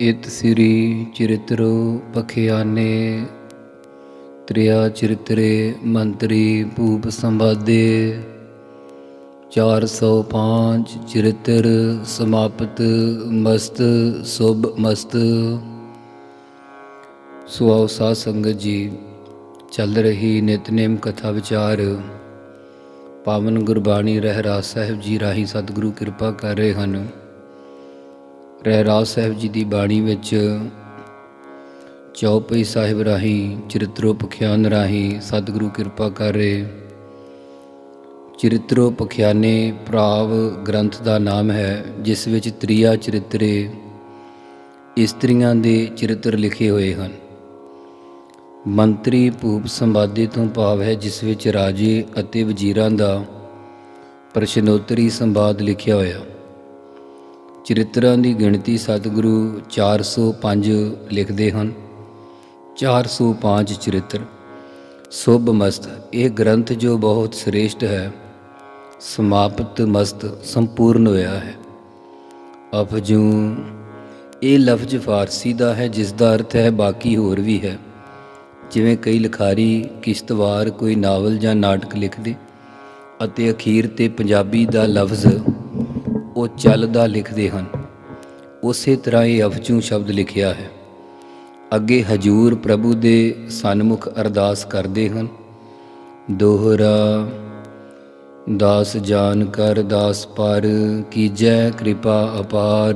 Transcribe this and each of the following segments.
ਇਤ ਸ੍ਰੀ ਚਰਿਤ੍ਰੋ ਪਖਿਆਨੇ ਤ੍ਰਿਆ ਚਰਿਤਰੇ ਮੰਤਰੀ ਭੂਪ ਸੰਵਾਦੇ 405 ਚਰਿਤ੍ਰ ਸਮਾਪਤ ਮਸਤ ਸੁਭ ਮਸਤ। ਸੁਆਉ ਸਾਧ ਸੰਗਤ ਜੀ, ਚੱਲ ਰਹੀ ਨਿਤਨੇਮ ਕਥਾ ਵਿਚਾਰ। ਪਾਵਨ ਗੁਰਬਾਣੀ ਰਹਿਰਾਸ ਸਾਹਿਬ ਜੀ ਰਾਹੀਂ ਸਤਿਗੁਰੂ ਕਿਰਪਾ ਕਰ ਰਹੇ ਹਨ। ਰਹਿਰਾਜ ਸਾਹਿਬ ਜੀ ਦੀ ਬਾਣੀ ਵਿੱਚ ਚੌਪਈ ਸਾਹਿਬ ਰਾਹੀਂ, ਚਰਿਤ੍ਰੋਪਖਿਆਨ ਰਾਹੀਂ ਸਤਿਗੁਰੂ ਕਿਰਪਾ ਕਰ ਰਹੇ। ਚਰਿਤ੍ਰੋਪਖਿਆਨੇ ਪ੍ਰਾਵ ਗ੍ਰੰਥ ਦਾ ਨਾਮ ਹੈ, ਜਿਸ ਵਿੱਚ ਤ੍ਰਿਆ ਚਰਿਤਰੇ ਇਸਤਰੀਆਂ ਦੇ ਚਰਿੱਤਰ ਲਿਖੇ ਹੋਏ ਹਨ। ਮੰਤਰੀ ਭੂਪ ਸੰਵਾਦੇ ਤੋਂ ਭਾਵ ਹੈ, ਜਿਸ ਵਿੱਚ ਰਾਜੇ ਅਤੇ ਵਜ਼ੀਰਾਂ ਦਾ ਪ੍ਰਸ਼ਨੋਤਰੀ ਸੰਵਾਦ ਲਿਖਿਆ ਹੋਇਆ। ਚਰਿੱਤਰਾਂ ਦੀ ਗਿਣਤੀ ਸਤਿਗੁਰੂ 405 ਲਿਖਦੇ ਹਨ। 405 ਚਰਿੱਤਰ। ਸੁਭ ਮਸਤ, ਇਹ ਗ੍ਰੰਥ ਜੋ ਬਹੁਤ ਸ੍ਰੇਸ਼ਟ ਹੈ, ਸਮਾਪਤ ਮਸਤ ਸੰਪੂਰਨ ਹੋਇਆ ਹੈ। ਅਫਜੂ ਇਹ ਲਫ਼ਜ਼ ਫਾਰਸੀ ਦਾ ਹੈ, ਜਿਸ ਦਾ ਅਰਥ ਹੈ ਬਾਕੀ ਹੋਰ ਵੀ ਹੈ। ਜਿਵੇਂ ਕਈ ਲਿਖਾਰੀ ਕਿਸ਼ਤਵਾਰ ਕੋਈ ਨਾਵਲ ਜਾਂ ਨਾਟਕ ਲਿਖਦੇ ਅਤੇ ਅਖੀਰ ਤੇ ਪੰਜਾਬੀ ਦਾ ਲਫ਼ਜ਼ ਉਹ ਚੱਲਦਾ ਲਿਖਦੇ ਹਨ। ਉਸੇ ਤਰ੍ਹਾਂ ਇਹ ਅਫਜੂ ਸ਼ਬਦ ਲਿਖਿਆ ਹੈ। ਅੱਗੇ ਹਜੂਰ ਪ੍ਰਭੂ ਦੇ ਸਨਮੁਖ ਅਰਦਾਸ ਕਰਦੇ ਹਨ। ਦੋਹਰਾ, ਦਾਸ ਜਾਨ ਕਰ, ਦਾਸ ਪਰ ਕੀਜੈ ਕਿਰਪਾ ਅਪਾਰ।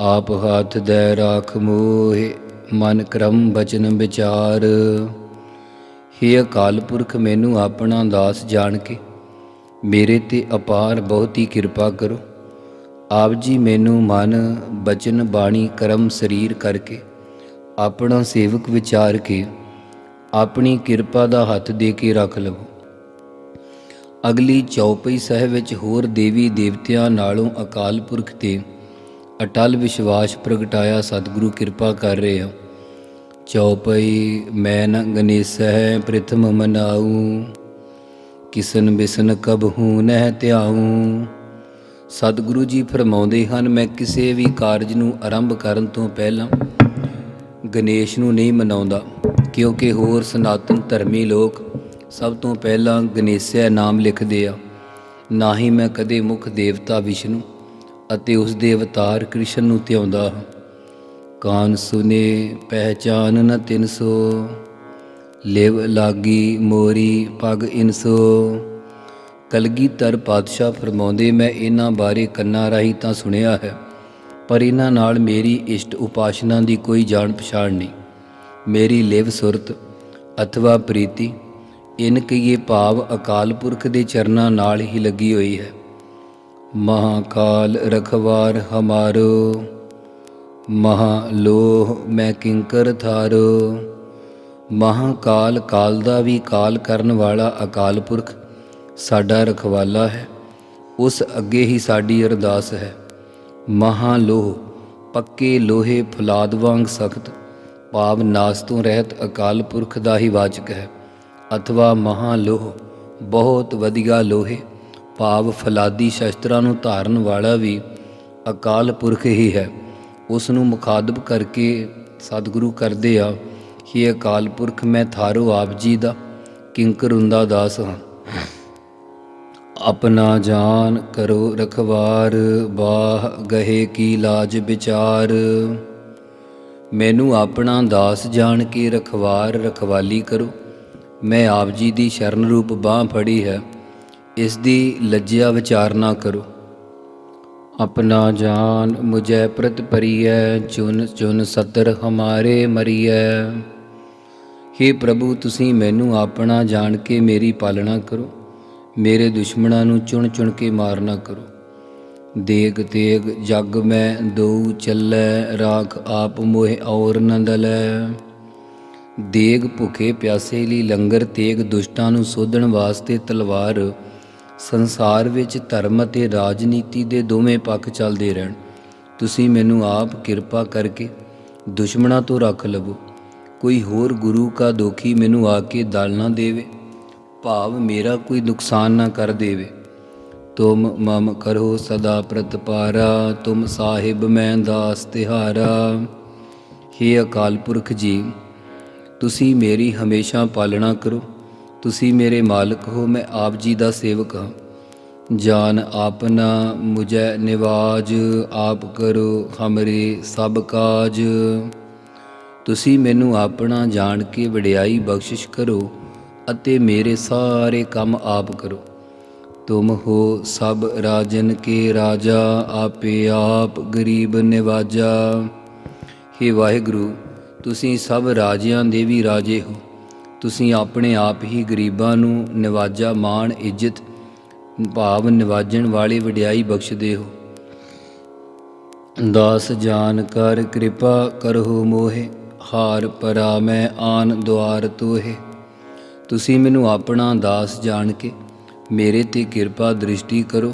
ਆਪ ਹੱਥ ਦੇ ਰਾਖ ਮੋਹਿ, ਮਨ ਕਰਮ ਬਚਨ ਵਿਚਾਰ। ਹੇ ਅਕਾਲ ਪੁਰਖ, ਮੈਨੂੰ ਆਪਣਾ ਦਾਸ ਜਾਣ ਕੇ ਮੇਰੇ ਤੇ ਅਪਾਰ ਬਹੁਤੀ ਕਿਰਪਾ ਕਰੋ। ਆਪ ਜੀ ਮੈਨੂੰ ਮਨ, ਬਚਨ, ਬਾਣੀ, ਕਰਮ, ਸਰੀਰ ਕਰਕੇ ਆਪਣਾ ਸੇਵਕ ਵਿਚਾਰ ਕੇ ਆਪਣੀ ਕਿਰਪਾ ਦਾ ਹੱਥ ਦੇ ਕੇ ਰੱਖ ਲਵੋ। ਅਗਲੀ ਚੌਪਈ ਸਾਹਿਬ ਵਿੱਚ ਹੋਰ ਦੇਵੀ ਦੇਵਤਿਆਂ ਨਾਲੋਂ ਅਕਾਲ ਪੁਰਖ ਤੇ ਅਟਲ ਵਿਸ਼ਵਾਸ ਪ੍ਰਗਟਾਇਆ ਸਤਿਗੁਰੂ ਕਿਰਪਾ ਕਰ ਰਹੇ ਹੋ ਚੌਪਈ ਮੈਂ ਨ ਗਨੇਸਹਿ ਪ੍ਰਥਮ ਮਨਾਉ ਕਿਸਨ ਬਿਸਨ ਕਬਹੂ ਨਹਿ ਧਿਆਉ। ਸਤਿਗੁਰੂ ਜੀ ਫਰਮਾਉਂਦੇ ਹਨ, ਮੈਂ ਕਿਸੇ ਵੀ ਕਾਰਜ ਨੂੰ ਆਰੰਭ ਕਰਨ ਤੋਂ ਪਹਿਲਾਂ ਗਣੇਸ਼ ਨੂੰ ਨਹੀਂ ਮਨਾਉਂਦਾ, ਕਿਉਂਕਿ ਹੋਰ ਸਨਾਤਨ ਧਰਮੀ ਲੋਕ ਸਭ ਤੋਂ ਪਹਿਲਾਂ ਗਣੇਸ਼ਿਆ ਨਾਮ ਲਿਖਦੇ ਆ। ਨਾ ਹੀ ਮੈਂ ਕਦੇ ਮੁੱਖ ਦੇਵਤਾ ਵਿਸ਼ਨੂੰ ਅਤੇ ਉਸ ਦੇ ਅਵਤਾਰ ਕ੍ਰਿਸ਼ਨ ਨੂੰ ਧਿਆਉਂਦਾ ਹਾਂ। ਕਾਨ ਸੁਨੇ, ਪਹਿਚਾਨ ਨ ਤਿਨਸੋ ਲਿਵ ਲਾਗੀ ਮੋਰੀ ਪਗ ਇਨਸੋ। ਕਲਗੀਧਰ ਪਾਤਸ਼ਾਹ ਫਰਮਾਉਂਦੇ, ਮੈਂ ਇਹਨਾਂ ਬਾਰੇ ਕੰਨਾਂ ਰਾਹੀਂ ਤਾਂ ਸੁਣਿਆ ਹੈ, ਪਰ ਇਹਨਾਂ ਨਾਲ ਮੇਰੀ ਇਸ਼ਟ ਉਪਾਸ਼ਨਾ ਦੀ ਕੋਈ ਜਾਣ ਪਛਾਣ ਨਹੀਂ। ਮੇਰੀ ਲਿਵ ਸੁਰਤ ਅਥਵਾ ਪ੍ਰੀਤੀ, ਇਨ ਕਈਏ ਭਾਵ ਅਕਾਲ ਪੁਰਖ ਦੇ ਚਰਨਾਂ ਨਾਲ ਹੀ ਲੱਗੀ ਹੋਈ ਹੈ। ਮਹਾਕਾਲ ਰਖਵਾਰ ਹਮਾਰੋ ਮਹਾ ਲੋਹ ਮੈਂ ਕਿੰਕਰ ਥਾਰੋ। ਮਹਾਕਾਲ ਕਾਲ ਦਾ ਵੀ ਕਾਲ ਕਰਨ ਵਾਲਾ ਅਕਾਲ ਪੁਰਖ ਸਾਡਾ ਰਖਵਾਲਾ ਹੈ, ਉਸ ਅੱਗੇ ਹੀ ਸਾਡੀ ਅਰਦਾਸ ਹੈ। ਮਹਾ ਲੋਹ ਪੱਕੇ ਲੋਹੇ ਫੁਲਾਦ ਵਾਂਗ ਸਖਤ, ਭਾਵ ਨਾਸ ਤੋਂ ਰਹਿਤ ਅਕਾਲ ਪੁਰਖ ਦਾ ਹੀ ਵਾਚਕ ਹੈ। ਅਥਵਾ ਮਹਾ ਲੋਹ ਬਹੁਤ ਵਧੀਆ ਲੋਹੇ, ਭਾਵ ਫਲਾਦੀ ਸ਼ਸਤਰਾਂ ਨੂੰ ਧਾਰਨ ਵਾਲਾ ਵੀ ਅਕਾਲ ਪੁਰਖ ਹੀ ਹੈ। ਉਸ ਨੂੰ ਮੁਖਾਦਬ ਕਰਕੇ ਸਤਿਗੁਰੂ ਕਰਦੇ ਆ। ਕਿ ਅਕਾਲ ਪੁਰਖ, ਮੈਂ ਥਾਰੋ ਆਪ ਜੀ ਦਾ ਕਿੰਕਰ ਹੁੰਦਾ ਦਾਸ ਹਾਂ। ਆਪਣਾ ਜਾਨ ਕਰੋ ਰਖਵਾਰ ਬਾਹ ਗਹੇ ਕੀ ਲਾਜ ਵਿਚਾਰ। ਮੈਨੂੰ ਆਪਣਾ ਦਾਸ ਜਾਣ ਕੇ ਰਖਵਾਰ, ਰਖਵਾਲੀ ਕਰੋ। ਮੈਂ ਆਪ ਜੀ ਦੀ ਸ਼ਰਨ ਰੂਪ ਬਾਹ ਫੜੀ ਹੈ, ਇਸ ਦੀ ਲੱਜਿਆ ਵਿਚਾਰ ਨਾ ਕਰੋ। ਆਪਣਾ ਜਾਨ ਮੁਝੈ ਪ੍ਰਤ ਪਰੀਐ ਚੁਨ ਚੁਨ ਸਤਰ ਹਮਾਰੇ ਮਰੀਐ। हे ਪ੍ਰਭੂ, ਤੁਸੀਂ ਮੈਨੂੰ ਆਪਣਾ ਜਾਣ ਕੇ ਮੇਰੀ ਪਾਲਣਾ ਕਰੋ। ਮੇਰੇ ਦੁਸ਼ਮਣਾਂ ਨੂੰ ਚੁਣ ਚੁਣ ਕੇ ਮਾਰਨਾ ਕਰੋ। ਦੇਗ ਤੇਗ, ਜਗ ਮੈਂ ਦੋ ਚੱਲੈ, ਰਾਖ ਆਪ ਮੋਹਿ ਔਰ ਨ ਦਲੈ। ਦੇਗ ਭੁਖੇ ਪਿਆਸੇ ਲਈ ਲੰਗਰ ਤੇਗ, ਦੁਸ਼ਟਾਂ ਨੂੰ ਸੋਧਣ ਵਾਸਤੇ ਤਲਵਾਰ। ਸੰਸਾਰ ਵਿੱਚ ਧਰਮ ਅਤੇ ਰਾਜਨੀਤੀ ਦੇ ਦੋਵੇਂ ਪੱਖ ਚੱਲਦੇ ਰਹਿਣ। ਤੁਸੀਂ ਮੈਨੂੰ ਆਪ ਕਿਰਪਾ ਕਰਕੇ ਦੁਸ਼ਮਣਾਂ ਤੋਂ ਰੱਖ ਲਵੋ। ਕੋਈ ਹੋਰ ਗੁਰੂ ਕਾ ਦੋਖੀ ਮੈਨੂੰ ਆ ਕੇ ਦਲ ਨਾ ਦੇਵੇ, ਭਾਵ ਮੇਰਾ ਕੋਈ ਨੁਕਸਾਨ ਨਾ ਕਰ ਦੇਵੇ। ਤੁਮ ਮਮ ਕਰੋ ਸਦਾ ਪ੍ਰਤਪਾਰਾ, ਤੁਮ ਸਾਹਿਬ ਮੈਂ ਦਾਸ ਤਿਹਾਰਾ। हे ਅਕਾਲ ਪੁਰਖ ਜੀ, ਤੁਸੀਂ ਮੇਰੀ ਹਮੇਸ਼ਾ ਪਾਲਣਾ ਕਰੋ, ਤੁਸੀਂ ਮੇਰੇ ਮਾਲਕ ਹੋ, ਮੈਂ ਆਪ ਜੀ ਦਾ ਸੇਵਕ ਹਾਂ। ਜਾਨ ਆਪਨਾ ਮੁਝੈ ਨਿਵਾਜ, ਆਪ ਕਰੋ ਹਮਰੇ ਸਭ ਕਾਜ। ਤੁਸੀਂ ਮੈਨੂੰ ਆਪਣਾ ਜਾਣ ਕੇ ਵਡਿਆਈ ਬਖਸ਼ਿਸ਼ ਕਰੋ ਅਤੇ ਮੇਰੇ ਸਾਰੇ ਕੰਮ ਆਪ ਕਰੋ। ਤੁਮ ਹੋ ਸਭ ਰਾਜਨ ਕੇ ਰਾਜਾ, ਆਪੇ ਆਪ ਗਰੀਬ ਨਿਵਾਜਾ। ਹੇ ਵਾਹਿਗੁਰੂ, ਤੁਸੀਂ ਸਭ ਰਾਜਿਆਂ ਦੇ ਵੀ ਰਾਜੇ ਹੋ। ਤੁਸੀਂ ਆਪਣੇ ਆਪ ਹੀ ਗਰੀਬਾਂ ਨੂੰ ਨਿਵਾਜਾ, ਮਾਣ, ਇੱਜ਼ਤ, ਭਾਵ ਨਿਵਾਜਣ ਵਾਲੇ ਵਡਿਆਈ ਬਖਸ਼ਦੇ ਹੋ। ਦਾਸ ਜਾਨ ਕਰ ਕਿਰਪਾ ਕਰੋ ਮੋਹੇ। ਹਾਰ ਪਰਾ ਮੈਂ ਆਨ ਦੁਆਰ ਤੋਹੇ। ਤੁਸੀਂ ਮੈਨੂੰ ਆਪਣਾ ਦਾਸ ਜਾਣ ਕੇ ਮੇਰੇ ਤੇ ਕਿਰਪਾ ਦ੍ਰਿਸ਼ਟੀ ਕਰੋ।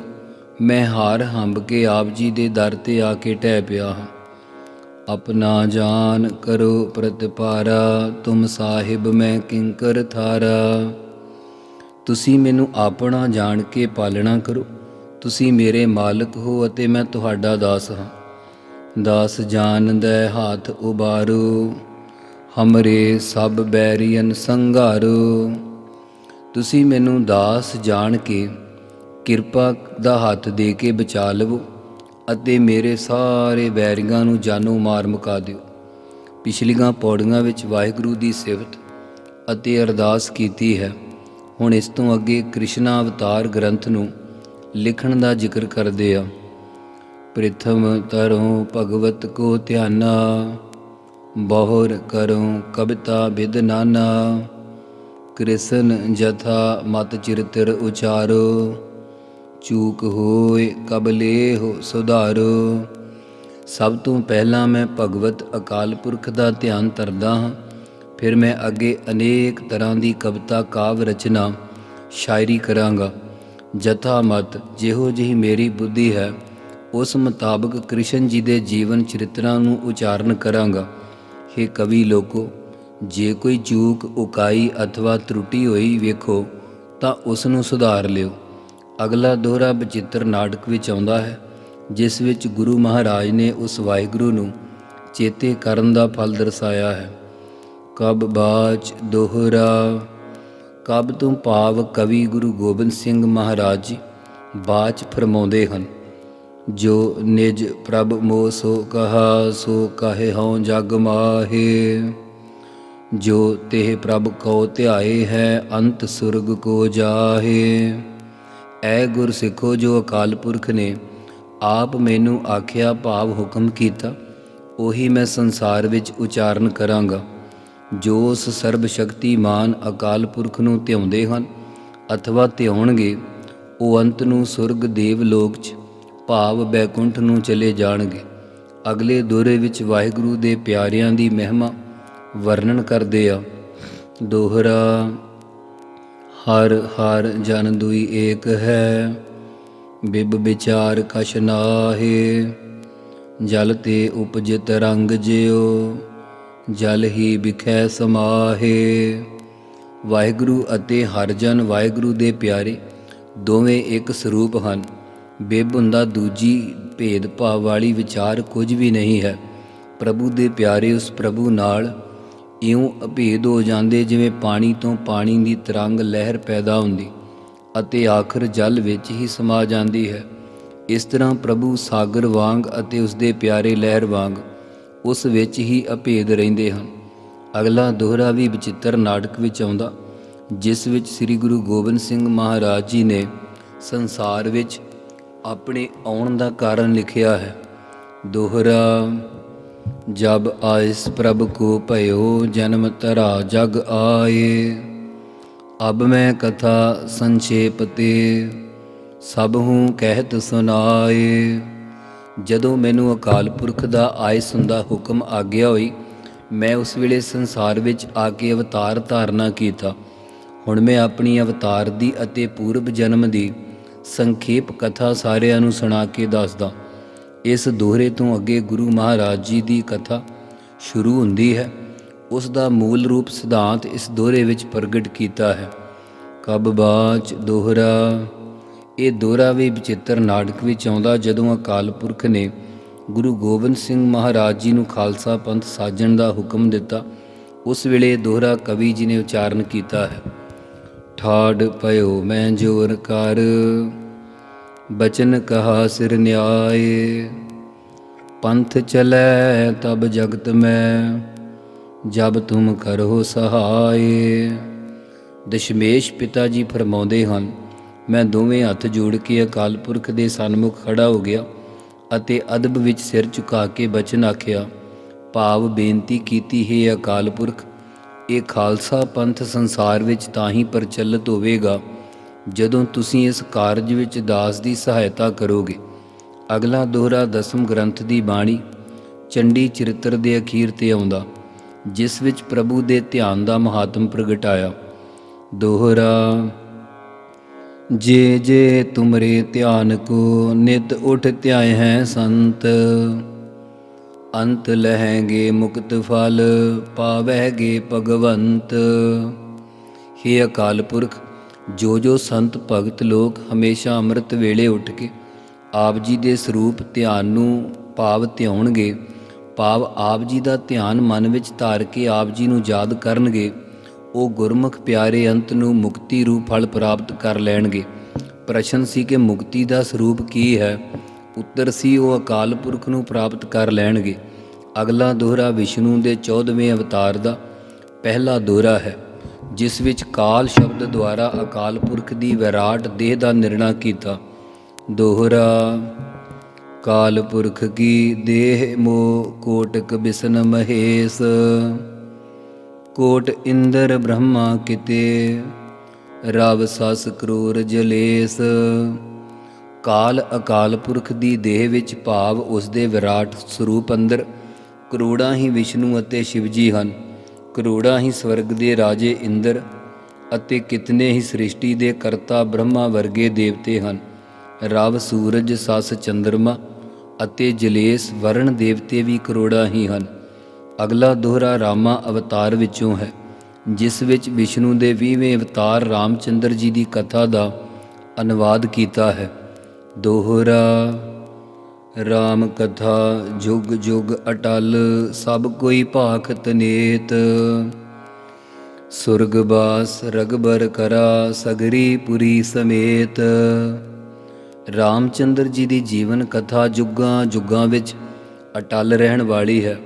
ਮੈਂ ਹਾਰ ਹੰਬ ਕੇ ਆਪ ਜੀ ਦੇ ਦਰ ਤੇ ਆ ਕੇ ਟਹਿ ਪਿਆ ਹਾਂ। ਆਪਣਾ ਜਾਨ ਕਰੋ ਪ੍ਰਤਪਾਰਾ, ਤੁਮ ਸਾਹਿਬ ਮੈਂ ਕਿੰਕਰ ਥਾਰਾ। ਤੁਸੀਂ ਮੈਨੂੰ ਆਪਣਾ ਜਾਣ ਕੇ ਪਾਲਣਾ ਕਰੋ। ਤੁਸੀਂ ਮੇਰੇ ਮਾਲਕ ਹੋ ਅਤੇ ਮੈਂ ਤੁਹਾਡਾ ਦਾਸ ਹਾਂ। ਦਾਸ ਜਾਣਦੈ ਹਾਥ ਉਬਾਰੋ, ਹਮਰੇ ਸਭ ਬੈਰੀਅਨ ਸੰਘਾਰੋ। ਤੁਸੀਂ ਮੈਨੂੰ ਦਾਸ ਜਾਣ ਕੇ ਕਿਰਪਾ ਦਾ ਹੱਥ ਦੇ ਕੇ ਬਚਾ ਲਵੋ ਅਤੇ ਮੇਰੇ ਸਾਰੇ ਬੈਰੀਆਂ ਨੂੰ ਜਾਨੋ ਮਾਰ ਮੁਕਾ ਦਿਓ। ਪਿਛਲੀਆਂ ਪੌੜੀਆਂ ਵਿੱਚ ਵਾਹਿਗੁਰੂ ਦੀ ਸਿਫਤ ਅਤੇ ਅਰਦਾਸ ਕੀਤੀ ਹੈ। ਹੁਣ ਇਸ ਤੋਂ ਅੱਗੇ ਕ੍ਰਿਸ਼ਨਾ ਅਵਤਾਰ ਗ੍ਰੰਥ ਨੂੰ ਲਿਖਣ ਦਾ ਜ਼ਿਕਰ ਕਰਦੇ ਆ। ਪ੍ਰਥਮ ਤਰੋਂ ਭਗਵਤ ਕੋ ਧਿਆਨਾ, ਬਹੁਰ ਕਰੂੰ ਕਵਿਤਾ ਬਿਦ ਨਾਨਾ। ਕ੍ਰਿਸ਼ਨ ਜਥਾ ਮਤ ਚਿਰਤਰ ਉਚਾਰੋ, ਚੂਕ ਹੋਏ ਕਬਲੇ ਹੋ ਸੁਧਾਰੋ। ਸਭ ਤੋਂ ਪਹਿਲਾਂ ਮੈਂ ਭਗਵਤ ਅਕਾਲ ਪੁਰਖ ਦਾ ਧਿਆਨ ਧਰਦਾ ਹਾਂ, ਫਿਰ ਮੈਂ ਅੱਗੇ ਅਨੇਕ ਤਰ੍ਹਾਂ ਦੀ ਕਵਿਤਾ ਕਾਵ ਰਚਨਾ, ਸ਼ਾਇਰੀ ਕਰਾਂਗਾ। ਜਥਾ ਮਤ, ਜਿਹੋ ਜਿਹੀ ਮੇਰੀ ਬੁੱਧੀ ਹੈ ਉਸ ਮੁਤਾਬਕ ਕ੍ਰਿਸ਼ਨ ਜੀ ਦੇ ਜੀਵਨ ਚਰਿਤਰਾਂ ਨੂੰ ਉਚਾਰਨ ਕਰਾਂਗਾ। हे ਕਵੀ ਲੋਕੋ, ਜੇ ਕੋਈ ਚੂਕ, ਉਕਾਈ ਅਥਵਾ ਤਰੁਟੀ ਹੋਈ ਵੇਖੋ, ਤਾਂ ਉਸ ਨੂੰ ਸੁਧਾਰ ਲਿਓ। ਅਗਲਾ ਦੋਹਰਾ ਬਚਿੱਤਰ ਨਾਟਕ ਵਿੱਚ ਆਉਂਦਾ ਹੈ, ਜਿਸ ਵਿੱਚ ਗੁਰੂ ਮਹਾਰਾਜ ਨੇ ਉਸ ਵਾਹਿਗੁਰੂ ਨੂੰ ਚੇਤੇ ਕਰਨ ਦਾ ਫਲ ਦਰਸਾਇਆ ਹੈ। ਕਬ ਬਾਚ ਦੋਹਰਾ, ਕਬ ਤੋਂ ਭਾਵ ਕਵੀ ਗੁਰੂ ਗੋਬਿੰਦ ਸਿੰਘ ਮਹਾਰਾਜ ਜੀ ਬਾਚ ਫਰਮਾਉਂਦੇ ਹਨ ਜੋ ਨਿਜ ਪ੍ਰਭ ਮੋ ਸੋ ਕਹਾ, ਸੋ ਕਹੇ ਹਉ ਜਗ ਮਾਹੇ। ਜੋ ਤੇ ਪ੍ਰਭ ਕੋ ਧਿਆਏ ਹੈ, ਅੰਤ ਸੁਰਗ ਕੋ ਜਾਹੇ। ਐ ਗੁਰ ਸਿੱਖੋ ਜੋ ਅਕਾਲ ਪੁਰਖ ਨੇ, ਆਪ ਮੈਨੂੰ ਆਖਿਆ ਭਾਵ ਹੁਕਮ ਕੀਤਾ, ਉਹੀ ਮੈਂ ਸੰਸਾਰ ਵਿੱਚ ਉਚਾਰਨ ਕਰਾਂਗਾ। ਜੋ ਉਸ ਸਰਬ ਸ਼ਕਤੀਮਾਨ ਅਕਾਲ ਪੁਰਖ ਨੂੰ ਧਿਆਉਂਦੇ ਹਨ, ਅਥਵਾ ਧਿਆਉਣਗੇ, ਉਹ ਅੰਤ ਨੂੰ ਸੁਰਗ ਦੇਵ ਲੋਕ 'ਚ ਭਾਵ ਬੈਕੁੰਠ ਨੂੰ ਚਲੇ ਜਾਣਗੇ। ਅਗਲੇ ਦੋਰੇ ਵਿੱਚ ਵਾਹਿਗੁਰੂ ਦੇ ਪਿਆਰਿਆਂ ਦੀ ਮਹਿਮਾ ਵਰਣਨ ਕਰਦੇ ਆ। ਦੋਹਰਾ, ਹਰ ਹਰ ਜਨ ਦੁਈ ਏਕ ਹੈ, ਬਿਬ ਵਿਚਾਰ ਕਛ ਨਾਹੇ, ਜਲ ਤੇ ਉਪਜਿਤ ਰੰਗ ਜਿਉ, ਜਲ ਹੀ ਵਿਖੈ ਸਮਾਹੇ। ਵਾਹਿਗੁਰੂ ਅਤੇ ਹਰ ਜਨ ਵਾਹਿਗੁਰੂ ਦੇ ਪਿਆਰੇ ਦੋਵੇਂ ਇੱਕ ਸਰੂਪ ਹਨ। ਬਿਬ ਹੁੰਦਾ ਦੂਜੀ ਭੇਦਭਾਵ ਵਾਲੀ ਵਿਚਾਰ ਕੁਝ ਵੀ ਨਹੀਂ ਹੈ। ਪ੍ਰਭੂ ਦੇ ਪਿਆਰੇ ਉਸ ਪ੍ਰਭੂ ਨਾਲ ਇਉਂ ਅਭੇਦ ਹੋ ਜਾਂਦੇ ਜਿਵੇਂ ਪਾਣੀ ਤੋਂ ਪਾਣੀ ਦੀ ਤਰੰਗ ਲਹਿਰ ਪੈਦਾ ਹੁੰਦੀ ਅਤੇ ਆਖਰ ਜਲ ਵਿੱਚ ਹੀ ਸਮਾ ਜਾਂਦੀ ਹੈ। ਇਸ ਤਰ੍ਹਾਂ ਪ੍ਰਭੂ ਸਾਗਰ ਵਾਂਗ ਅਤੇ ਉਸ ਦੇ ਪਿਆਰੇ ਲਹਿਰ ਵਾਂਗ ਉਸ ਵਿੱਚ ਹੀ ਅਭੇਦ ਰਹਿੰਦੇ ਹਨ। ਅਗਲਾ ਦੋਹਰਾ ਵੀ ਵਿਚਿੱਤਰ ਨਾਟਕ ਵਿੱਚ ਆਉਂਦਾ, ਜਿਸ ਵਿੱਚ ਸ੍ਰੀ ਗੁਰੂ ਗੋਬਿੰਦ ਸਿੰਘ ਮਹਾਰਾਜ ਜੀ ਨੇ ਸੰਸਾਰ ਵਿੱਚ ਆਪਣੇ ਆਉਣ ਦਾ ਕਾਰਨ ਲਿਖਿਆ ਹੈ। ਦੋਹਰਾ, ਜਬ ਆਇਸ ਪ੍ਰਭ ਕੋ ਭਇਓ, ਜਨਮ ਤਰਾ ਜਗ ਆਏ। ਅਬ ਮੈਂ ਕਥਾ ਸੰਖੇਪ ਤੇ ਸਭ ਹੂੰ ਕਹਿਤ ਸੁਨਾਏ। ਜਦੋਂ ਮੈਨੂੰ ਅਕਾਲ ਪੁਰਖ ਦਾ ਆਇਸ ਹੁੰਦਾ ਹੁਕਮ ਆਗਿਆ ਹੋਈ, ਮੈਂ ਉਸ ਵੇਲੇ ਸੰਸਾਰ ਵਿੱਚ ਆ ਕੇ ਅਵਤਾਰ ਧਾਰਨਾ ਕੀਤਾ। ਹੁਣ ਮੈਂ ਆਪਣੀ ਅਵਤਾਰ ਦੀ ਅਤੇ ਪੂਰਬ ਜਨਮ ਦੀ ਸੰਖੇਪ ਕਥਾ ਸਾਰਿਆਂ ਨੂੰ ਸੁਣਾ ਕੇ ਦੱਸਦਾ। ਇਸ ਦੋਹਰੇ ਤੋਂ ਅੱਗੇ ਗੁਰੂ ਮਹਾਰਾਜ ਜੀ ਦੀ ਕਥਾ ਸ਼ੁਰੂ ਹੁੰਦੀ ਹੈ। ਉਸ ਦਾ ਮੂਲ ਰੂਪ ਸਿਧਾਂਤ ਇਸ ਦੋਹਰੇ ਵਿੱਚ ਪ੍ਰਗਟ ਕੀਤਾ ਹੈ। ਕਬ ਬਾਚ ਦੋਹਰਾ। ਇਹ ਦੋਹਰਾ ਵੀ ਵਿਚਿੱਤਰ ਨਾਟਕ ਵਿੱਚ ਆਉਂਦਾ ਜਦੋਂ ਅਕਾਲ ਪੁਰਖ ਨੇ ਗੁਰੂ ਗੋਬਿੰਦ ਸਿੰਘ ਮਹਾਰਾਜ ਜੀ ਨੂੰ ਖਾਲਸਾ ਪੰਥ ਸਾਜਣ ਦਾ ਹੁਕਮ ਦਿੱਤਾ। ਉਸ ਵੇਲੇ ਦੋਹਰਾ ਕਵੀ ਜੀ ਨੇ ਉਚਾਰਨ ਕੀਤਾ ਹੈ। ਠਾੜ ਪਇਓ ਮੈਂ ਜੋਰ ਕਰ, ਬਚਨ ਕਹਾ ਸਿਰ ਨਿਆਏ। ਪੰਥ ਚਲੈ ਤਬ ਜਗਤ ਮੈਂ, ਜਬ ਤੁਮ ਕਰੋ ਸਹਾਏ। ਦਸ਼ਮੇਸ਼ ਪਿਤਾ ਜੀ ਫਰਮਾਉਂਦੇ ਹਨ, ਮੈਂ ਦੋਵੇਂ ਹੱਥ ਜੋੜ ਕੇ ਅਕਾਲ ਪੁਰਖ ਦੇ ਸਨਮੁਖ ਖੜਾ ਹੋ ਗਿਆ ਅਤੇ ਅਦਬ ਵਿੱਚ ਸਿਰ ਝੁਕਾ ਕੇ ਬਚਨ ਆਖਿਆ, ਭਾਵ ਬੇਨਤੀ ਕੀਤੀ ਹੈ ਅਕਾਲ ਪੁਰਖ ਇਹ ਖਾਲਸਾ ਪੰਥ ਸੰਸਾਰ ਵਿੱਚ ਤਾਂ ਹੀ ਪ੍ਰਚਲਿਤ ਹੋਵੇਗਾ, ਜਦੋਂ ਤੁਸੀਂ ਇਸ ਕਾਰਜ ਵਿੱਚ ਦਾਸ ਦੀ ਸਹਾਇਤਾ ਕਰੋਗੇ। ਅਗਲਾ ਦੋਹਰਾ ਦਸਮ ਗ੍ਰੰਥ ਦੀ ਬਾਣੀ, ਚੰਡੀ ਚਰਿੱਤਰ ਦੇ ਅਖੀਰ ਤੇ ਆਉਂਦਾ, ਜਿਸ ਵਿੱਚ ਪ੍ਰਭੂ ਦੇ ਧਿਆਨ ਦਾ ਮਹਾਤਮ ਪ੍ਰਗਟਾਇਆ ਦੋਹਰਾ, ਜੇ ਜੇ ਤੁਮਰੇ ਧਿਆਨ ਕੋ ਨਿਤ ਉਠ ਧਿਆਏ ਹੈ ਸੰਤ। ਅੰਤ ਲਹਿਗੇ ਮੁਕਤ ਫਲ ਪਾਵਹਿਗੇ ਭਗਵੰਤ। ਹੇ ਅਕਾਲ ਪੁਰਖ, ਜੋ ਜੋ ਸੰਤ ਭਗਤ ਲੋਕ ਹਮੇਸ਼ਾ ਅੰਮ੍ਰਿਤ ਵੇਲੇ ਉੱਠ ਕੇ ਆਪ ਜੀ ਦੇ ਸਰੂਪ ਧਿਆਨ ਨੂੰ ਭਾਵ ਧਿਆਉਣਗੇ, ਭਾਵ ਆਪ ਜੀ ਦਾ ਧਿਆਨ ਮਨ ਵਿੱਚ ਧਾਰ ਕੇ ਆਪ ਜੀ ਨੂੰ ਯਾਦ ਕਰਨਗੇ, ਉਹ ਗੁਰਮੁਖ ਪਿਆਰੇ ਅੰਤ ਨੂੰ ਮੁਕਤੀ ਰੂਪ ਫਲ ਪ੍ਰਾਪਤ ਕਰ ਲੈਣਗੇ। ਪ੍ਰਸ਼ਨ ਸੀ ਕਿ ਮੁਕਤੀ ਦਾ ਸਰੂਪ ਕੀ ਹੈ? ਪੁੱਤਰ ਸੀ, ਉਹ ਅਕਾਲ ਪੁਰਖ ਨੂੰ ਪ੍ਰਾਪਤ ਕਰ ਲੈਣਗੇ। ਅਗਲਾ ਦੋਹਰਾ ਵਿਸ਼ਨੂੰ ਦੇ 14ਵੇਂ ਅਵਤਾਰ ਦਾ ਪਹਿਲਾ ਦੋਹਰਾ ਹੈ, ਜਿਸ ਵਿੱਚ ਕਾਲ ਸ਼ਬਦ ਦੁਆਰਾ ਅਕਾਲ ਪੁਰਖ ਦੀ ਵਿਰਾਟ ਦੇਹ ਦਾ ਨਿਰਣਾ ਕੀਤਾ। ਦੋਹਰਾ, ਕਾਲ ਪੁਰਖ ਕੀ ਦੇਹ ਮੋ ਕੋਟਕ ਬਿਸਨ ਮਹੇਸ਼, ਕੋਟ ਇੰਦਰ ਬ੍ਰਹਮਾ ਕਿਤੇ, ਰਵ ਸਸ ਕਰੂਰ ਜਲੇਸ ਕਾਲ ਅਕਾਲ ਪੁਰਖ ਦੀ ਦੇਹ ਵਿੱਚ ਭਾਵ ਉਸ ਦੇ ਵਿਰਾਟ ਸਰੂਪ ਅੰਦਰ ਕਰੋੜਾਂ ਹੀ ਵਿਸ਼ਨੂੰ ਅਤੇ ਸ਼ਿਵਜੀ ਹਨ, ਕਰੋੜਾਂ ਹੀ ਸਵਰਗ ਦੇ ਰਾਜੇ ਇੰਦਰ ਅਤੇ ਕਿਤਨੇ ਹੀ ਸ੍ਰਿਸ਼ਟੀ ਦੇ ਕਰਤਾ ਬ੍ਰਹਮਾ ਵਰਗੇ ਦੇਵਤੇ ਹਨ। ਰਵ, ਸੂਰਜ, ਸਸ, ਚੰਦਰਮਾ ਅਤੇ ਜਲੇਸ ਵਰਣ ਦੇਵਤੇ ਵੀ ਕਰੋੜਾਂ ਹੀ ਹਨ। ਅਗਲਾ ਦੋਹਰਾ ਰਾਮਾ ਅਵਤਾਰ ਵਿੱਚੋਂ ਹੈ, ਜਿਸ ਵਿੱਚ ਵਿਸ਼ਨੂੰ ਦੇ 20ਵੇਂ ਅਵਤਾਰ ਰਾਮਚੰਦਰ ਜੀ ਦੀ ਕਥਾ ਦਾ ਅਨੁਵਾਦ ਕੀਤਾ ਹੈ। ਦੋਹਰਾ, ਰਾਮ ਕਥਾ ਜੁਗ ਜੁਗ ਅਟਲ, ਸਭ ਕੋਈ ਭਾਖ ਤਨੇਤ ਸੁਰਗਵਾਸ ਰਗਬਰ ਕਰਾ, ਸਗਰੀ ਪੁਰੀ ਸਮੇਤ। ਰਾਮਚੰਦਰ ਜੀ ਦੀ ਜੀਵਨ ਕਥਾ ਜੁਗਾਂ ਜੁਗਾਂ ਵਿੱਚ ਅਟਲ ਰਹਿਣ ਵਾਲੀ ਹੈ।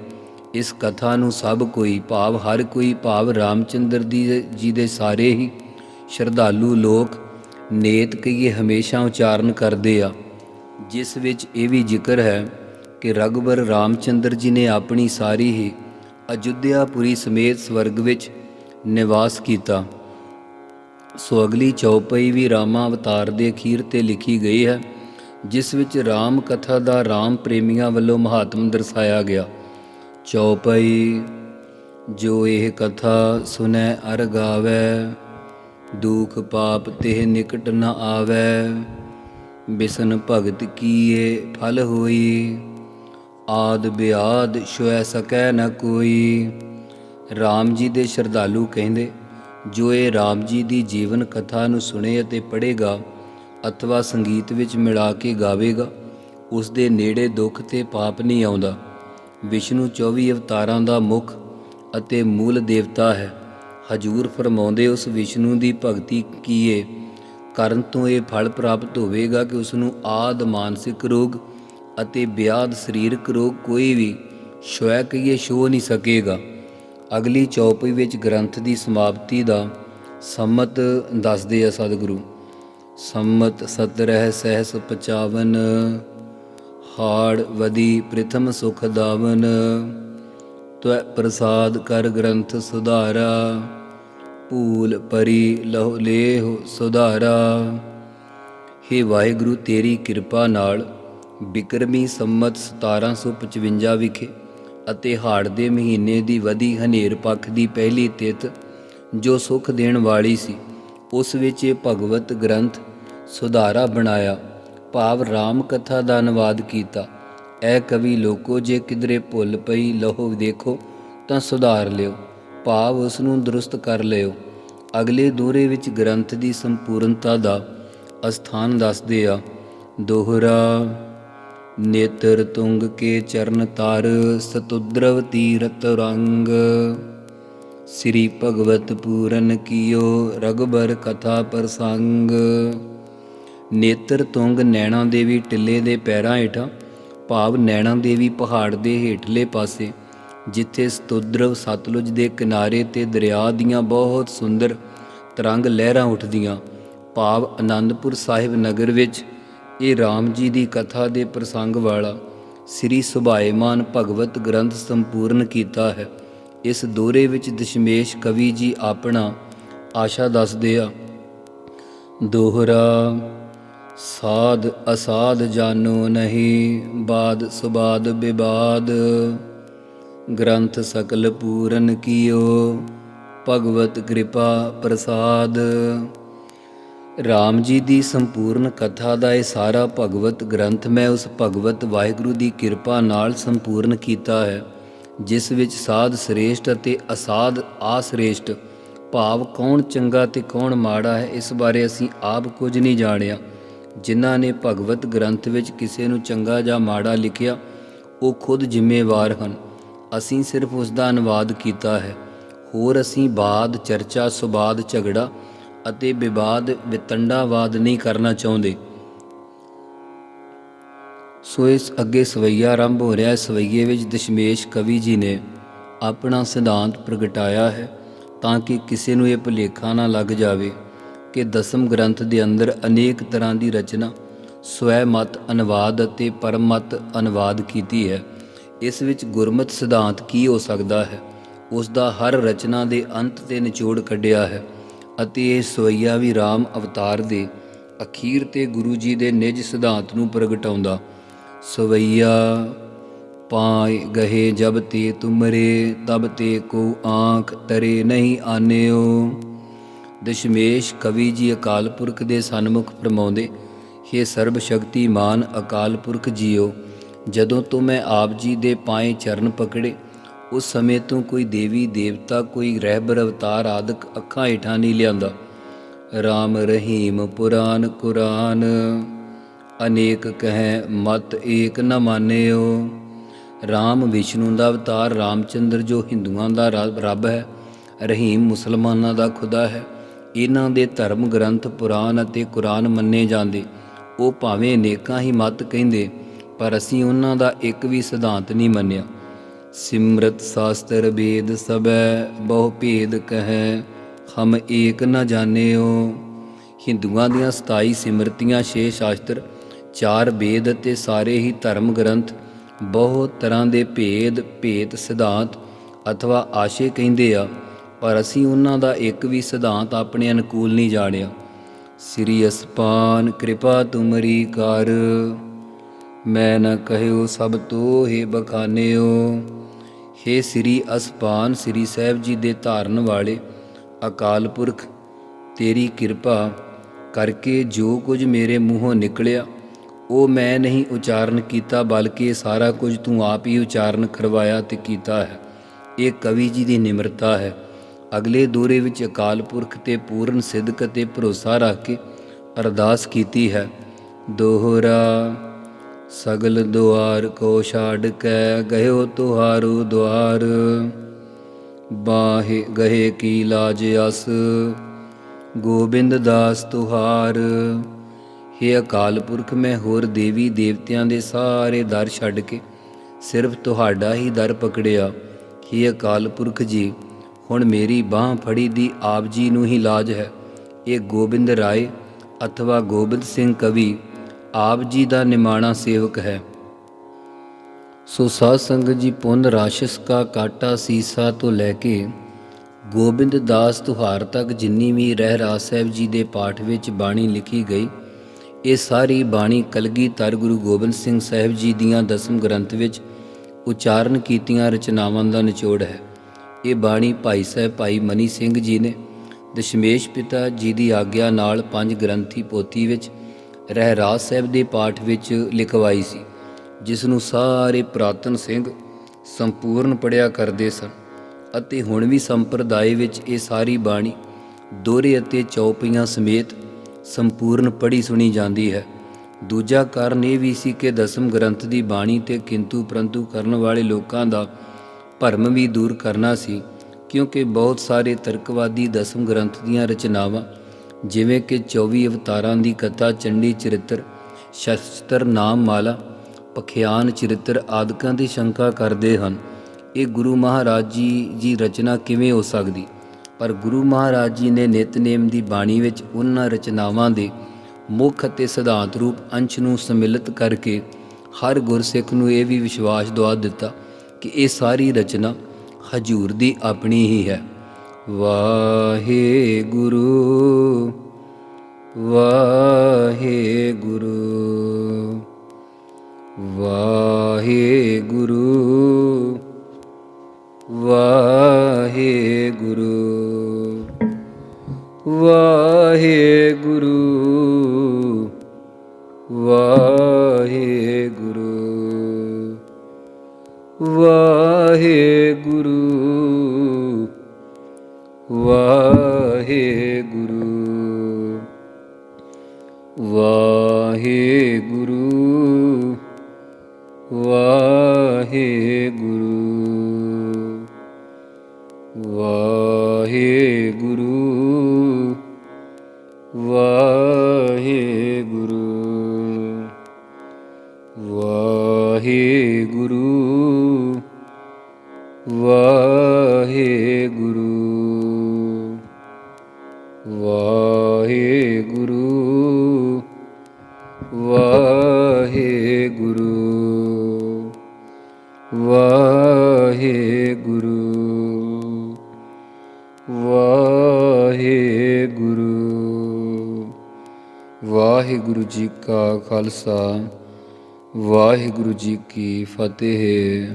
ਇਸ ਕਥਾ ਨੂੰ ਸਭ ਕੋਈ ਭਾਵ, ਹਰ ਕੋਈ ਭਾਵ ਰਾਮਚੰਦਰ ਦੀ, ਜੀ ਦੇ ਸਾਰੇ ਹੀ ਸ਼ਰਧਾਲੂ ਲੋਕ ਨੇਤ ਕਹੀਏ ਹਮੇਸ਼ਾ ਉਚਾਰਨ ਕਰਦੇ ਆ, ਜਿਸ ਵਿੱਚ ਇਹ ਵੀ ਜ਼ਿਕਰ ਹੈ ਕਿ ਰਗਬਰ ਰਾਮਚੰਦਰ ਜੀ ਨੇ ਆਪਣੀ ਸਾਰੀ ਹੀ ਅਯੁੱਧਿਆਪੁਰੀ ਸਮੇਤ ਸਵਰਗ ਵਿੱਚ ਨਿਵਾਸ ਕੀਤਾ। ਸੋ ਅਗਲੀ ਚੌਪਈ ਵੀ ਰਾਮਾ ਅਵਤਾਰ ਦੇ ਅਖੀਰ ਤੇ ਲਿਖੀ ਗਈ ਹੈ, ਜਿਸ ਵਿੱਚ ਰਾਮ ਕਥਾ ਦਾ ਰਾਮ ਪ੍ਰੇਮੀਆਂ ਵੱਲੋਂ ਮਹਾਤਮ ਦਰਸਾਇਆ ਗਿਆ। ਚੌਪਈ ਜੋ ਇਹ ਕਥਾ ਸੁਨੈ ਅਰ ਗਾਵੈ ਦੁਖ ਪਾਪ ਤਿਹ ਨਿਕਟ ਨ ਆਵੈ। ਬਿਸਨ ਭਗਤ ਕੀਏ ਫਲ ਹੋਈ। ਆਦ ਬਿਆਦ ਛੁਐ ਸਕੈ ਨ ਕੋਈ। RAM ਜੀ ਦੇ ਸ਼ਰਧਾਲੂ ਕਹਿੰਦੇ ਜੋ ਇਹ RAM ਜੀ ਦੀ ਜੀਵਨ ਕਥਾ ਨੂੰ ਸੁਣੇ ਅਤੇ ਪੜ੍ਹੇਗਾ, ਅਥਵਾ ਸੰਗੀਤ ਵਿੱਚ ਮਿਲਾ ਕੇ ਗਾਵੇਗਾ, ਉਸ ਦੇ ਨੇੜੇ ਦੁੱਖ ਤੇ ਪਾਪ ਨਹੀਂ ਆਉਂਦਾ। ਵਿਸ਼ਨੂੰ 24 ਅਵਤਾਰਾਂ ਦਾ ਮੁੱਖ ਅਤੇ ਮੂਲ ਦੇਵਤਾ ਹੈ। ਹਜੂਰ ਫਰਮਾਉਂਦੇ ਉਸ ਵਿਸ਼ਨੂੰ ਦੀ ਭਗਤੀ ਕੀਏ, ਕਰਨ ਤੋਂ ਇਹ ਫਲ ਪ੍ਰਾਪਤ ਹੋਵੇਗਾ ਕਿ ਉਸ ਨੂੰ ਆਦ ਮਾਨਸਿਕ ਰੋਗ ਅਤੇ ਵਿਆਦ ਸਰੀਰਕ ਰੋਗ ਕੋਈ ਵੀ ਸ਼ੋਇ ਕਹੀਏ ਛੋ ਨਹੀਂ ਸਕੇਗਾ। ਅਗਲੀ ਚੌਪਈ ਵਿੱਚ ਗ੍ਰੰਥ ਦੀ ਸਮਾਪਤੀ ਦਾ ਸੰਮਤ ਦੱਸਦੇ ਆ ਸਤਿਗੁਰੂ। ਸੰਮਤ ਸਤਰਹਿ ਸਹਿਸ 55 ਹਾੜ ਵਦੀ ਪ੍ਰਥਮ ਸੁਖ ਦਾਵਨ। ਤਵੈ ਪ੍ਰਸਾਦ ਕਰ ਗ੍ਰੰਥ ਸੁਧਾਰਾ, ਭੂਲ ਪਰੀ ਲਹੁ ਲੇਹੁ ਸੁਧਾਰਾ। ਹੇ ਵਾਹਿਗੁਰੂ, ਤੇਰੀ ਕਿਰਪਾ ਨਾਲ ਬਿਕਰਮੀ ਸੰਮਤ 1755 ਵਿਖੇ ਅਤੇ ਹਾੜ ਦੇ ਮਹੀਨੇ ਦੀ ਵਧੀ ਹਨੇਰ ਪੱਖ ਦੀ ਪਹਿਲੀ ਤਿਥ ਜੋ ਸੁਖ ਦੇਣ ਵਾਲੀ ਸੀ, ਉਸ ਵਿੱਚ ਇਹ ਭਗਵਤ ਗ੍ਰੰਥ ਸੁਧਾਰਾ ਬਣਾਇਆ। ਭਾਵ ਰਾਮ ਕਥਾ ਦਾ ਅਨੁਵਾਦ ਕੀਤਾ। ਐ ਕਵੀ ਲੋਕੋ ਜੇ ਕਿਧਰੇ ਭੁੱਲ ਪਈ ਲਹੋ ਦੇਖੋ ਤਾਂ ਸੁਧਾਰ ਲਿਓ, ਭਾਵ ਉਸ ਨੂੰ ਦਰੁਸਤ ਕਰ ਲਿਓ। ਅਗਲੇ ਦੋਹਰੇ ਵਿੱਚ ਗ੍ਰੰਥ ਦੀ ਸੰਪੂਰਨਤਾ ਦਾ ਅਸਥਾਨ ਦੱਸਦੇ ਆ। ਦੋਹਰਾ, ਨੇਤਰ ਤੁੰਗ ਕੇ ਚਰਨ ਤਰ, ਸਤੁਦਰਵ ਤੀਰਤ ਰੰਗ। ਸ੍ਰੀ ਭਗਵਤ ਪੂਰਨ ਕੀਓ ਰਗਬਰ ਕਥਾ ਪ੍ਰਸੰਗ। ਨੇਤਰ ਤੁੰਗ ਨੈਣਾ ਦੇਵੀ ਟਿੱਲੇ ਦੇ ਪੈਰਾਂ ਹੇਠਾਂ ਭਾਵ ਨੈਣਾ ਦੇਵੀ ਪਹਾੜ ਦੇ ਹੇਠਲੇ ਪਾਸੇ, ਜਿੱਥੇ ਸਤੁਦਰਵ ਸਤਲੁਜ ਦੇ ਕਿਨਾਰੇ ਤੇ ਦਰਿਆ ਦੀਆਂ ਬਹੁਤ ਸੁੰਦਰ ਤਰੰਗ ਲਹਿਰਾਂ ਉੱਠਦੀਆਂ, ਭਾਵ ਆਨੰਦਪੁਰ ਸਾਹਿਬ ਨਗਰ ਵਿੱਚ, ਇਹ RAM ਜੀ ਦੀ ਕਥਾ ਦੇ ਪ੍ਰਸੰਗ ਵਾਲਾ ਸ੍ਰੀ ਸੁਭਾਏਮਾਨ ਭਗਵਤ ਗ੍ਰੰਥ ਸੰਪੂਰਨ ਕੀਤਾ ਹੈ। ਇਸ ਦੋਰੇ ਵਿੱਚ ਦਸ਼ਮੇਸ਼ ਕਵੀ ਜੀ ਆਪਣਾ ਆਸ਼ਾ ਦੱਸਦੇ ਆ, ਦੋਹਰਾ ਸਾਧ ਅਸਾਧ ਜਾਨੋ ਨਹੀਂ, ਬਾਦ ਸੁਬਾਦ ਵਿਵਾਦ ਗ੍ਰੰਥ ਸਕਲ ਪੂਰਨ ਕੀਓ, ਭਗਵਤ ਕਿਰਪਾ ਪ੍ਰਸਾਦ। ਰਾਮ ਜੀ ਦੀ ਸੰਪੂਰਨ ਕਥਾ ਦਾ ਇਹ ਸਾਰਾ ਭਗਵਤ ਗ੍ਰੰਥ ਮੈਂ ਉਸ ਭਗਵਤ ਵਾਹਿਗੁਰੂ ਦੀ ਕਿਰਪਾ ਨਾਲ ਸੰਪੂਰਨ ਕੀਤਾ ਹੈ, ਜਿਸ ਵਿੱਚ ਸਾਧ ਸ੍ਰੇਸ਼ਟ ਅਤੇ ਅਸਾਧ ਆਸ੍ਰੇਸ਼ਟ ਭਾਵ ਕੌਣ ਚੰਗਾ ਤੇ ਕੌਣ ਮਾੜਾ ਹੈ, ਇਸ ਬਾਰੇ ਅਸੀਂ ਆਪ ਕੁਝ ਨਹੀਂ ਜਾਣਿਆ। ਜਿਨ੍ਹਾਂ ਨੇ ਭਗਵਤ ਗ੍ਰੰਥ ਵਿੱਚ ਕਿਸੇ ਨੂੰ ਚੰਗਾ ਜਾਂ ਮਾੜਾ ਲਿਖਿਆ, ਉਹ ਖੁਦ ਜ਼ਿੰਮੇਵਾਰ ਹਨ। ਅਸੀਂ ਸਿਰਫ ਉਸ ਦਾ ਅਨੁਵਾਦ ਕੀਤਾ ਹੈ। ਹੋਰ ਅਸੀਂ ਬਾਦ, ਚਰਚਾ, ਸੁਬਾਦ, ਝਗੜਾ ਅਤੇ ਵਿਵਾਦ, ਵਿਤੰਡਾਵਾਦ ਨਹੀਂ ਕਰਨਾ ਚਾਹੁੰਦੇ। ਸੋ ਇਸ ਅੱਗੇ ਸਵਈਆ ਆਰੰਭ ਹੋ ਰਿਹਾ ਹੈ। ਸਵਈਏ ਵਿੱਚ ਦਸ਼ਮੇਸ਼ ਕਵੀ ਜੀ ਨੇ ਆਪਣਾ ਸਿਧਾਂਤ ਪ੍ਰਗਟਾਇਆ ਹੈ ਤਾਂ ਕਿ ਕਿਸੇ ਨੂੰ ਇਹ ਭੁਲੇਖਾ ਨਾ ਲੱਗ ਜਾਵੇ। ਕਿ ਦਸਮ ਗ੍ਰੰਥ ਦੇ ਅੰਦਰ ਅਨੇਕ ਤਰ੍ਹਾਂ ਦੀ ਰਚਨਾ, ਸਵੈ ਮਤ ਅਨੁਵਾਦ ਅਤੇ ਪਰਮਤ ਅਨੁਵਾਦ ਕੀਤੀ ਹੈ। ਇਸ ਵਿੱਚ ਗੁਰਮਤ ਸਿਧਾਂਤ ਕੀ ਹੋ ਸਕਦਾ ਹੈ? ਉਸ ਦਾ ਹਰ ਰਚਨਾ ਦੇ ਅੰਤ ਤੇ ਨਿਚੋੜ ਕੱਢਿਆ ਹੈ ਅਤੇ ਇਹ ਸਵਈਆ ਵੀ RAM ਅਵਤਾਰ ਦੇ ਅਖੀਰ ਤੇ ਗੁਰੂ ਜੀ ਦੇ ਨਿਜ ਸਿਧਾਂਤ ਨੂੰ ਪ੍ਰਗਟਾਉਂਦਾ। ਸਵਈਆ ਪਾਏ ਗਹੇ ਜਬ ਤੇ ਤੁਮਰੇ, ਤਬ ਤੇ ਕੋ ਆਂਖ ਤਰੇ ਨਹੀਂ ਆਨਿਓ। ਦਸ਼ਮੇਸ਼ ਕਵੀ ਜੀ ਅਕਾਲ ਪੁਰਖ ਦੇ ਸਨਮੁਖ ਫਰਮਾਉਂਦੇ हे ਸਰਬ ਸ਼ਕਤੀਮਾਨ ਅਕਾਲ ਪੁਰਖ ਜੀਓ, ਜਦੋਂ ਤੋਂ ਮੈਂ ਆਪ ਜੀ ਦੇ ਪਾਏ ਚਰਨ ਪਕੜੇ, ਉਸ ਸਮੇਂ ਤੋਂ ਕੋਈ ਦੇਵੀ ਦੇਵਤਾ, ਕੋਈ ਰਹਿਬਰ ਅਵਤਾਰ ਆਦਿਕ ਅੱਖਾਂ ਹੇਠਾਂ ਨਹੀਂ ਲਿਆਂਦਾ। ਰਾਮ ਰਹੀਮ ਪੁਰਾਨ ਕੁਰਾਨ, ਅਨੇਕ ਕਹੈ ਮਤ ਏਕ ਨ ਮਾਨਿਓ। RAM ਵਿਸ਼ਨੂੰ ਦਾ ਅਵਤਾਰ ਰਾਮਚੰਦਰ ਜੋ ਹਿੰਦੂਆਂ ਦਾ ਰੱਬ ਹੈ, ਰਹੀਮ ਮੁਸਲਮਾਨਾਂ ਦਾ ਖੁਦਾ ਹੈ। ਇਹਨਾਂ ਦੇ ਧਰਮ ਗ੍ਰੰਥ ਪੁਰਾਣ ਅਤੇ ਕੁਰਾਨ ਮੰਨੇ ਜਾਂਦੇ। ਉਹ ਭਾਵੇਂ ਅਨੇਕਾਂ ਹੀ ਮਤ ਕਹਿੰਦੇ, ਪਰ ਅਸੀਂ ਉਹਨਾਂ ਦਾ ਇੱਕ ਵੀ ਸਿਧਾਂਤ ਨਹੀਂ ਮੰਨਿਆ। ਸਿਮਰਤ ਸ਼ਾਸਤਰ ਵੇਦ ਸਭੈ, ਬਹੁ ਭੇਦ ਕਹੈ, ਹਮ ਏਕ ਨ ਜਾਣਿਓ। ਹਿੰਦੂਆਂ ਦੀਆਂ 27 ਸਿਮਰਤੀਆਂ, ਛੇ ਸ਼ਾਸਤਰ, ਚਾਰ ਵੇਦ ਅਤੇ ਸਾਰੇ ਹੀ ਧਰਮ ਗ੍ਰੰਥ ਬਹੁਤ ਤਰ੍ਹਾਂ ਦੇ ਭੇਦ ਭੇਦ ਸਿਧਾਂਤ, ਅਥਵਾ ਆਸ਼ੇ ਕਹਿੰਦੇ ਆ। ਪਰ ਅਸੀਂ ਉਹਨਾਂ ਦਾ ਇੱਕ ਵੀ ਸਿਧਾਂਤ ਆਪਣੇ ਅਨੁਕੂਲ ਨਹੀਂ ਜਾਣਿਆ। ਸ੍ਰੀ ਅਸਪਾਨ ਕਿਰਪਾ ਤੁਮਰੀ ਕਰ। ਮੈਂ ਨ ਕਹਿਓ ਸਭ ਤੋਹਿ ਬਖਾਨਿਓ। हे ਸ੍ਰੀ ਅਸਪਾਨ, ਸ੍ਰੀ ਸਾਹਿਬ ਜੀ ਦੇ ਧਾਰਨ ਵਾਲੇ, ਅਕਾਲ ਪੁਰਖ, ਤੇਰੀ ਕਿਰਪਾ ਕਰਕੇ ਜੋ ਕੁਝ ਮੇਰੇ ਮੂੰਹੋਂ ਨਿਕਲਿਆ, ਉਹ ਮੈਂ ਨਹੀਂ ਉਚਾਰਨ ਕੀਤਾ, ਬਲਕਿ ਸਾਰਾ ਕੁਝ ਤੂੰ ਆਪ ਹੀ ਉਚਾਰਨ ਕਰਵਾਇਆ ਤੇ ਕੀਤਾ ਹੈ। ਇਹ ਕਵੀ ਜੀ ਦੀ ਨਿਮਰਤਾ ਹੈ। ਅਗਲੇ ਦੌਰੇ ਵਿੱਚ ਅਕਾਲ ਪੁਰਖ ਤੇ ਪੂਰਨ ਸਿੱਧਕ ਤੇ ਭਰੋਸਾ ਰੱਖ ਕੇ ਅਰਦਾਸ ਕੀਤੀ ਹੈ। ਦੋਹਰਾ, ਸਗਲ ਦੁਆਰ ਕੋ ਛਾੜ ਕੇ ਗਇਓ ਤੁਹਾਰੂ ਦੁਆਰ। ਬਾਹੇ ਗਹੇ ਕੀ ਲਾਜ ਅਸ, ਗੋਬਿੰਦ ਦਾਸ ਤੁਹਾਰ। हे ਅਕਾਲ ਪੁਰਖ, ਮੈਂ ਹੋਰ ਦੇਵੀ ਦੇਵਤਿਆਂ ਦੇ ਸਾਰੇ ਦਰ ਛੱਡ ਕੇ ਸਿਰਫ ਤੁਹਾਡਾ ਹੀ ਦਰ ਪਕੜਿਆ। हे ਅਕਾਲ ਪੁਰਖ ਜੀ ਹੁਣ ਮੇਰੀ ਬਾਹ ਫੜੀ ਦੀ ਆਪ ਜੀ ਨੂੰ ਹੀ ਲਾਜ ਹੈ। ਇਹ ਗੋਬਿੰਦ ਰਾਏ ਅਥਵਾ ਗੋਬਿੰਦ ਸਿੰਘ ਕਵੀ ਆਪ ਜੀ ਦਾ ਨਿਮਾਣਾ ਸੇਵਕ ਹੈ। ਸੋ ਸਾਧ ਸੰਗਤ ਜੀ ਪੁੰਨ ਰਾਸ਼ਸ ਕਾ ਕਾਟਾ ਸੀਸਾ ਤੋਂ ਲੈ ਕੇ ਗੋਬਿੰਦ ਦਾਸ ਤੁਹਾਰ ਤੱਕ ਜਿੰਨੀ ਵੀ ਰਹਿ ਰਾਸ ਸਾਹਿਬ ਜੀ ਦੇ ਪਾਠ ਵਿੱਚ ਬਾਣੀ ਲਿਖੀ ਗਈ, ਇਹ ਸਾਰੀ ਬਾਣੀ ਕਲਗੀ ਕਲਗੀਧਰ ਗੁਰੂ ਗੋਬਿੰਦ ਸਿੰਘ ਸਾਹਿਬ ਜੀ ਦੀਆਂ ਦਸਮ ਗ੍ਰੰਥ ਵਿੱਚ ਉਚਾਰਨ ਕੀਤੀਆਂ ਰਚਨਾਵਾਂ ਦਾ ਨਿਚੋੜ ਹੈ। ਇਹ ਬਾਣੀ ਭਾਈ ਸਾਹਿਬ ਭਾਈ ਮਨੀ ਸਿੰਘ ਜੀ ਨੇ ਦਸ਼ਮੇਸ਼ ਪਿਤਾ ਜੀ ਦੀ ਆਗਿਆ ਨਾਲ ਪੰਜ ਗ੍ਰੰਥੀ ਪੋਥੀ ਵਿੱਚ ਰਹਿਰਾਸ ਸਾਹਿਬ ਦੇ ਪਾਠ ਵਿੱਚ ਲਿਖਵਾਈ ਸੀ, ਜਿਸ ਨੂੰ ਸਾਰੇ ਪ੍ਰਾਤਨ ਸਿੰਘ ਸੰਪੂਰਨ ਪੜਿਆ ਕਰਦੇ ਸਨ ਅਤੇ ਹੁਣ ਵੀ ਸੰਪਰਦਾਇ ਵਿੱਚ ਇਹ ਸਾਰੀ ਬਾਣੀ ਦੋਹਰੇ ਅਤੇ ਚੌਪੀਆਂ ਸਮੇਤ ਸੰਪੂਰਨ ਪੜ੍ਹੀ ਸੁਣੀ ਜਾਂਦੀ ਹੈ। ਦੂਜਾ ਕਾਰਨ ਇਹ ਵੀ ਸੀ ਕਿ ਦਸਮ ਗ੍ਰੰਥ ਦੀ ਬਾਣੀ ਤੇ ਕਿੰਤੂ ਪਰੰਤੂ ਕਰਨ ਵਾਲੇ ਲੋਕਾਂ ਦਾ ਭਰਮ ਵੀ ਦੂਰ ਕਰਨਾ ਸੀ, ਕਿਉਂਕਿ ਬਹੁਤ ਸਾਰੇ ਤਰਕਵਾਦੀ ਦਸਮ ਗ੍ਰੰਥ ਦੀਆਂ ਰਚਨਾਵਾਂ, ਜਿਵੇਂ ਕਿ 24 ਅਵਤਾਰਾਂ ਦੀ ਕਥਾ, ਚੰਡੀ ਚਰਿੱਤਰ, ਸ਼ਸਤਰ ਨਾਮ ਮਾਲਾ ਪਖਿਆਨ ਚਰਿੱਤਰ ਆਦਿਕਾਂ ਦੀ ਸ਼ੰਕਾ ਕਰਦੇ ਹਨ। ਇਹ ਗੁਰੂ ਮਹਾਰਾਜ ਜੀ ਦੀ ਰਚਨਾ ਕਿਵੇਂ ਹੋ ਸਕਦੀ? ਪਰ ਗੁਰੂ ਮਹਾਰਾਜ ਜੀ ਨੇ ਨਿਤਨੇਮ ਦੀ ਬਾਣੀ ਵਿੱਚ ਉਹਨਾਂ ਰਚਨਾਵਾਂ ਦੇ ਮੁੱਖ ਅਤੇ ਸਿਧਾਂਤ ਰੂਪ ਅੰਸ਼ ਨੂੰ ਸਮਿਲਿਤ ਕਰਕੇ ਹਰ ਗੁਰਸਿੱਖ ਨੂੰ ਇਹ ਵੀ ਵਿਸ਼ਵਾਸ ਦਵਾ ਦਿੱਤਾ ਕਿ ਇਹ ਸਾਰੀ ਰਚਨਾ ਹਜੂਰ ਦੀ ਆਪਣੀ ਹੀ ਹੈ। ਵਾਹਿਗੁਰੂ ਵਾਹਿਗੁਰੂ ਵਾਹਿਗੁਰੂ। ਵਾਹਿਗੁਰੂ ਵਾਹਿਗੁਰੂ ਵਾਹਿਗੁਰੂ ਵਾਹਿਗੁਰੂ ਵਾਹਿਗੁਰੂ ਵਾਹਿਗੁਰੂ ਵਾਹਿਗੁਰੂ ਵਾਹਿਗੁਰੂ ਜੀ ਕਾ ਖਾਲਸਾ। ਵਾਹਿਗੁਰੂ ਜੀ ਕੀ ਫਤਿਹ।